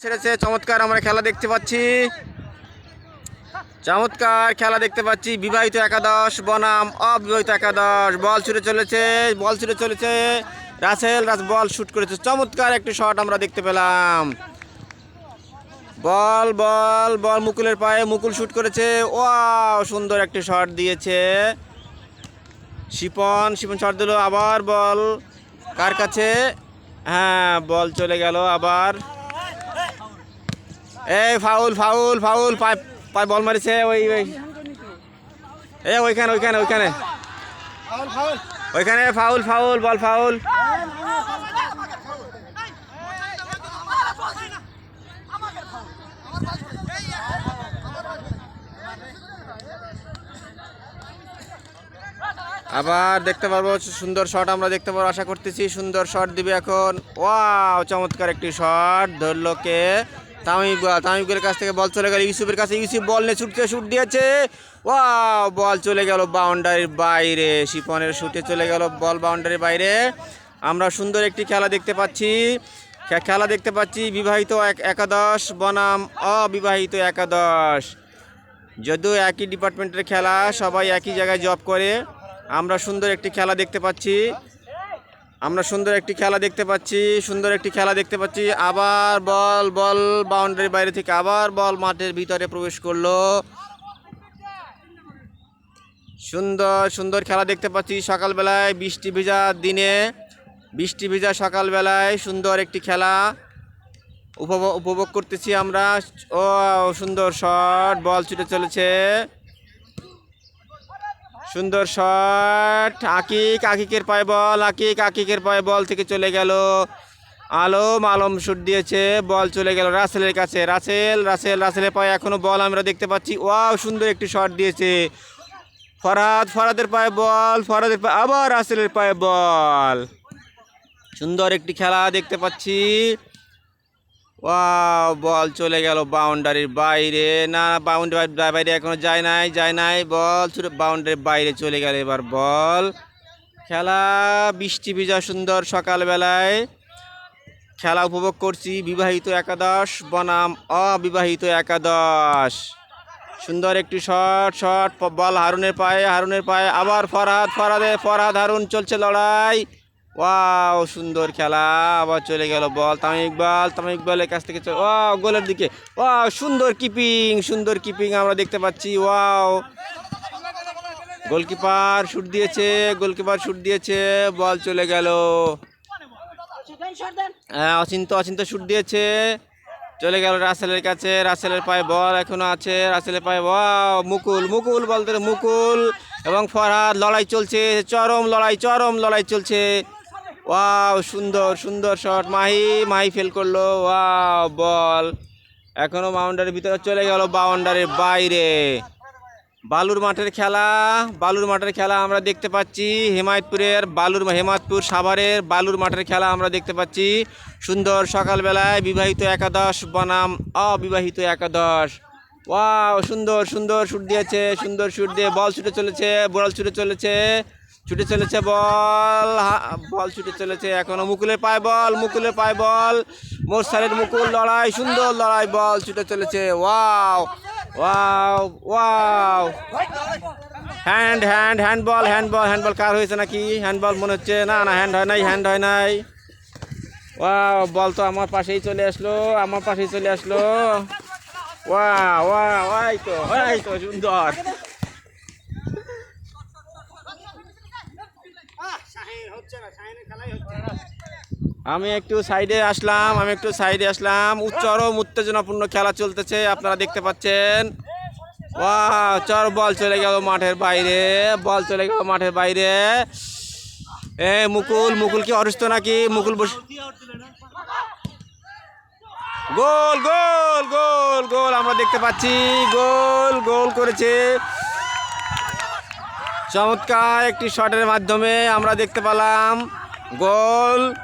ছেড়েছে, চমৎকার আমরা খেলা দেখতে পাচ্ছি। চমৎকার খেলা দেখতে পাচ্ছি, বিবাহিত একাদশ, বনাম, অবিবাহিত একাদশ, বল ছুটে চলেছে, বল ছুটে চলেছে। রাসেল, রাস বল শুট করেছে, চমৎকার একটি শট আমরা দেখতে পেলাম। বল বল বল মুকুলের পায়ে মুকুল শুট করেছে ও সুন্দর একটি শট দিয়েছে। শিপন শিপন শট দিল, আবার বল, কার কাছে? হ্যাঁ বল চলে গেল আবার। এই ফাউল ফাউল ফাউল, পায় পায় বল মারিছে, ওই ওই। এ, ওইখানে ওইখানে ওইখানে। ওইখানে, ফাউল ফাউল, বল ফাউল। আবার দেখতে পারব, সুন্দর শট আমরা দেখতে পারব, আশা করতেছি সুন্দর শট দিবে এখন। ওয়াও, চমৎকার একটি শট, ধরলো কে? তামিম, তামিমের কাছ থেকে বল চলে গেল, ইউসুফের কাছে। ইউসুফ বল নিয়ে ছুটতে শুট দিয়েছে। ওয়াও, বল চলে গেল বাউন্ডারির বাইরে। শিপনের শুটে চলে গেল বল বাউন্ডারির বাইরে। আমরা সুন্দর একটি খেলা দেখতে পাচ্ছি। খেলা দেখতে পাচ্ছি, বিবাহিত এক- একাদশ, বনাম অবিবাহিত একাদশ। যদিও একই ডিপার্টমেন্টের খেলা, সবাই একই জায়গায় জব করে। আমরা সুন্দর একটি খেলা দেখতে পাচ্ছি। আমরা সুন্দর একটি খেলা দেখতে পাচ্ছি, সুন্দর একটি খেলা দেখতে পাচ্ছি। আবার বল বল বাউন্ডারির বাইরে থেকে আবার বল মাঠের ভিতরে প্রবেশ করল। সুন্দর সুন্দর খেলা দেখতে পাচ্ছি সকালবেলায় বৃষ্টি ভেজা দিনে। বৃষ্টি ভেজা সকালবেলায় সুন্দর একটি খেলা উপভোগ উপভোগ করতেছি আমরা। ও, সুন্দর শট বল ছুটে চলেছে। সুন্দর শট। আকিক, আকিকের পায়ে বল, আকিক, আকিকের পায়ে বল থেকে চলে গেল। আলম আলম শুট দিয়েছে, বল চলে গেল রাসেলের কাছে। রাসেল রাসেল, রাসেলের পায়ে এখনও বল আমরা দেখতে পাচ্ছি। ওয়াও, সুন্দর একটি শট দিয়েছে। ফরাদ, ফরাদের পায়ে বল, ফরাদের পায়ে আবার রাসেলের পায়ে বল। সুন্দর একটি খেলা দেখতে পাচ্ছি। বল চলে গেল বাউন্ডারির বাইরে। না বাউন্ডারির বাইরে এখনও যায় নাই যায় নাই। বল বাউন্ডারির বাইরে চলে গেল এবার বল। খেলা, বৃষ্টি ভিজা সুন্দর সকালবেলায়। খেলা উপভোগ করছি, বিবাহিত একাদশ, বনাম অবিবাহিত একাদশ। সুন্দর একটি শট শট বল হারুনের পায়ে হারুনের পায়ে, আবার ফরহাদ, ফরহাদে, ফরহাদ, হারুন চলছে লড়াই। ওয়াও, সুন্দর খেলা। আবার চলে গেল বল। তামিম ইকবাল, তামিম ইকবালের কাছ থেকে চলে ওয়াও, গোলের দিকে। ওয়াও, সুন্দর কিপিং সুন্দর কিপিং আমরা দেখতে পাচ্ছি। ওয়াও। গোলকিপার শুট দিয়েছে, গোলকিপার শুট দিয়েছে, বল চলে গেল। হ্যাঁ অচিন্ত অচিন্ত শুট দিয়েছে। চলে গেল রাসেলের কাছে। রাসেলের পায়ে বল এখনও আছে। রাসেলের পায়ে ওয়াও, মুকুল মুকুল বলতে মুকুল। এবং ফরহাদ, লড়াই চলছে। চরম লড়াই চরম লড়াই চলছে। ওয়াও, সুন্দর সুন্দর শট মাহি মাহি ফেল করল। ওয়াও বল এখনও বাউন্ডারির ভিতরে চলে গেল বাউন্ডারির বাইরে। বালুর মাঠের খেলা, বালুর মাঠের খেলা আমরা দেখতে পাচ্ছি। হেমায়তপুরের বালুর হেমায়তপুর সাভারের বালুর মাঠের খেলা আমরা দেখতে পাচ্ছি। সুন্দর সকালবেলায় বিবাহিত একাদশ বনাম অবিবাহিত একাদশ। ওয়াও, সুন্দর সুন্দর শুট দিয়েছে, সুন্দর শুট দিয়ে বল ছুটে চলেছে, বল ছুটে চলেছে ছুটে চলেছে বল বল ছুটে চলেছে, এখনও মুকুলের পায় বল, মুকুলের পায় বল, মোর মোরসালের মুকুল লড়াই, সুন্দর লড়াই, বল ছুটে চলেছে, wow wow wow. Hand hand handball hand ball কার হয়েছে নাকি? হ্যান্ডবল মনে হচ্ছে, না না, হ্যান্ড হয় নাই, হ্যান্ড হয় নাই। ওয়াও, বল তো আমার পাশেই চলে আসলো, আমার পাশেই চলে আসলো। ওয়া সুন্দর আমি একটু সাইডে আসলাম, আমি একটু সাইডে আসলাম। চরম উত্তেজনাপূর্ণ খেলা চলতেছে, আপনারা দেখতে পাচ্ছেন। চর বল চলে গেল মাঠের বাইরে বল চলে গেল মাঠের বাইরে। এ, মুকুল মুকুল কি অসুস্থ নাকি? মুকুল বস গোল গোল গোল গোল, আমরা দেখতে পাচ্ছি, গোল গোল করেছে। চমৎকার একটি শটের মাধ্যমে আমরা দেখতে পেলাম, গোল।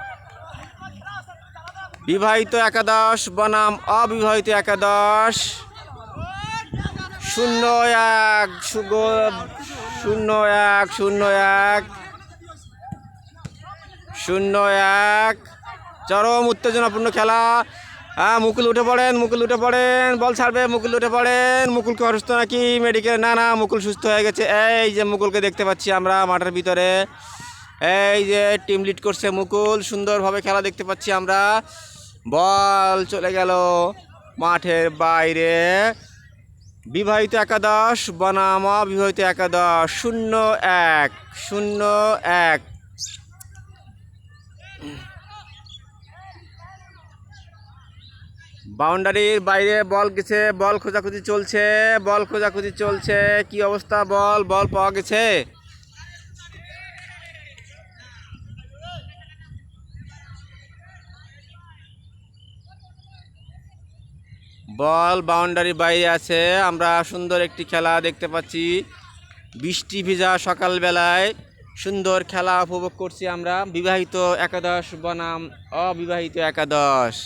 বিবাহিত একাদশ, বনাম অবিবাহিত একাদশ। শূন্য এক শূন্য এক শূন্য এক। শূন্য এক। চরম উত্তেজনাপূর্ণ খেলা। হ্যাঁ মুকুল উঠে পড়েন, মুকুল উঠে পড়েন। বল ছাড়বে, মুকুল উঠে পড়েন। মুকুলকে অসুস্থ নাকি? মেডিকেল না না, মুকুল সুস্থ হয়ে গেছে। এই যে মুকুলকে দেখতে পাচ্ছি আমরা মাঠের ভিতরে। এই যে টিম লিড করছে মুকুল, সুন্দরভাবে খেলা দেখতে পাচ্ছি আমরা। বল চলে গেল মাঠের বাইরে। বিবাহিত একাদশ, বনাম অবিবাহিত একাদশ, শূন্য এক শূন্য এক। বাউন্ডারির বাইরে, বল গেছে, বল খোঁজাখুঁজি চলছে, বল খোঁজাখুঁজি চলছে। কি অবস্থা? বল বল পাওয়া গেছে? বল বাউন্ডারির বাইরে আছে। আমরা সুন্দর একটি খেলা দেখতে পাচ্ছি। বৃষ্টি ভিজা সকালবেলায়। সুন্দর খেলা উপভোগ করছি আমরা। বিবাহিত একাদশ বনাম। অবিবাহিত একাদশ।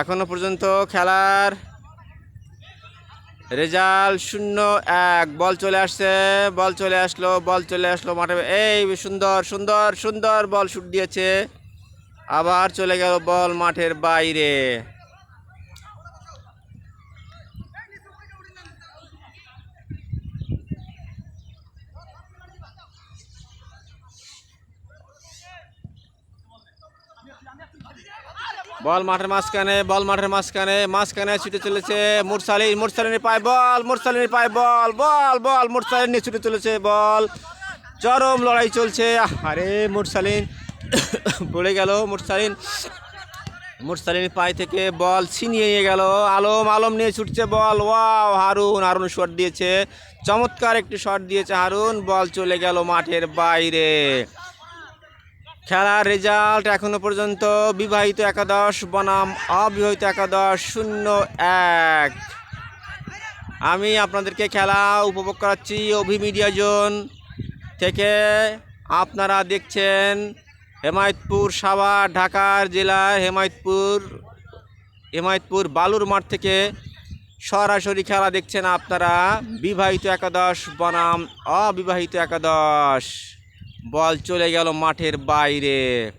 এখনও পর্যন্ত খেলার রেজাল্ট শূন্য এক। বল চলে আসছে, বল চলে আসলো, বল চলে আসলো মাঠে। এই সুন্দর সুন্দর সুন্দর বল শুট দিয়েছে। আবার চলে গেল বল মাঠের বাইরে। বল মাঠের মাঝখানে, বল মাঠের মাঝখানে মাঝখানে ছুটে চলেছে মুরসালিন, মুরসালিনের পায় বল, মুরসালিনের পায় বল বল বল, মুরসালিন ছুটে চলেছে বল। চরম লড়াই চলছে। আরে মুরসালিন, পড়ে গেল মুরসালিন। মুরসালিন পায়ে থেকে বল ছিনিয়ে নিয়ে গেল। আলম আলম নিয়ে ছুটছে ball. Wow, Harun Harun shot দিয়েছে। চমৎকার একটি শট দিয়েছে হারুন। বল চলে গেল মাঠের বাইরে। খেলার রেজাল্ট এখনও পর্যন্ত বিবাহিত একাদশ, বনাম অবিবাহিত একাদশ শূন্য এক। আমি আপনাদেরকে খেলা উপভোগ করাচ্ছি, অভি মিডিয়া জোন থেকে। আপনারা দেখছেন হেমায়তপুর সাভার ঢাকার জেলার হেমায়তপুর হেমায়তপুর বালুর মাঠ থেকে সরাসরি খেলা দেখছেন আপনারা। বিবাহিত একাদশ, বনাম অবিবাহিত একাদশ। বল চলে গেল মাঠের বাইরে।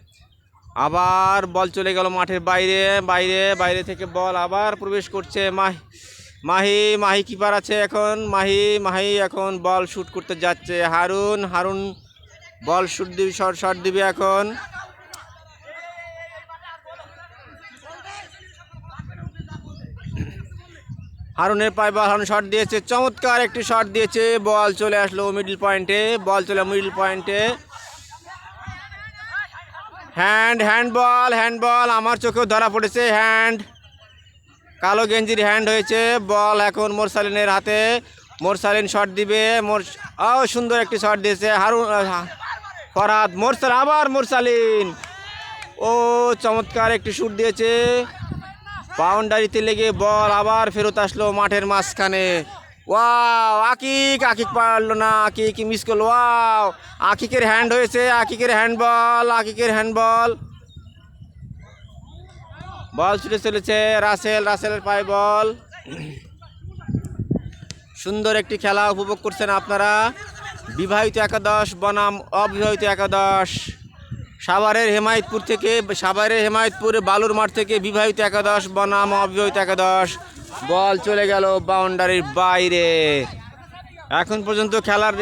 আবার বল চলে গেল মাঠের বাইরে বাইরে বাইরে থেকে বল আবার প্রবেশ করছে মাহি মাহি মাহি কিপার আছে এখন, মাহি মাহি এখন বল শ্যুট করতে যাচ্ছে। হারুন হারুন বল শ্যুট দিবি শর্ট শর্ট দিবে এখন। হারুনের পায়ে বল, হারুন শট দিয়েছে, চমৎকার একটি শট দিয়েছে, বল চলে আসলো মিডল পয়েন্টে বল চলে মিডল পয়েন্টে hand hand ball hand ball আমার চোখেও ধরা পড়েছে হ্যান্ড কালো গেঞ্জির হ্যান্ড হয়েছে, বল এখন মোরসালিনের হাতে। মোরসালিন শট দিবে, মোর ও সুন্দর একটি শট দিয়েছে, হারুন ফরহাদ মোরসাল, আবার মোরসালিন। ও চমৎকার একটি শুট দিয়েছে। বাউন্ডারিতে লেগে বল আবার ফেরত আসলো মাঠের মাঝখানে। ওয়াও, আকিক আকিক পারল না, আকিক মিস করল। ওয়াও, আকিকের হ্যান্ড হয়েছে, আকিকের হ্যান্ড বল আকিকের হ্যান্ড বল বল ছুটে চলেছে, রাসেল, রাসেলের পায়ে বল। সুন্দর একটি খেলা উপভোগ করছেন আপনারা। বিবাহিত একাদশ, বনাম অবিবাহিত একাদশ। সাভারের হেমায়তপুর থেকে, সাভারের হেমায়তপুরে বালুর মাঠ থেকে বিবাহিত একাদশ, বনাম অবিবাহিত একাদশ, বল চলে গেল বাউন্ডারির বাইরে। এখন পর্যন্ত খেলার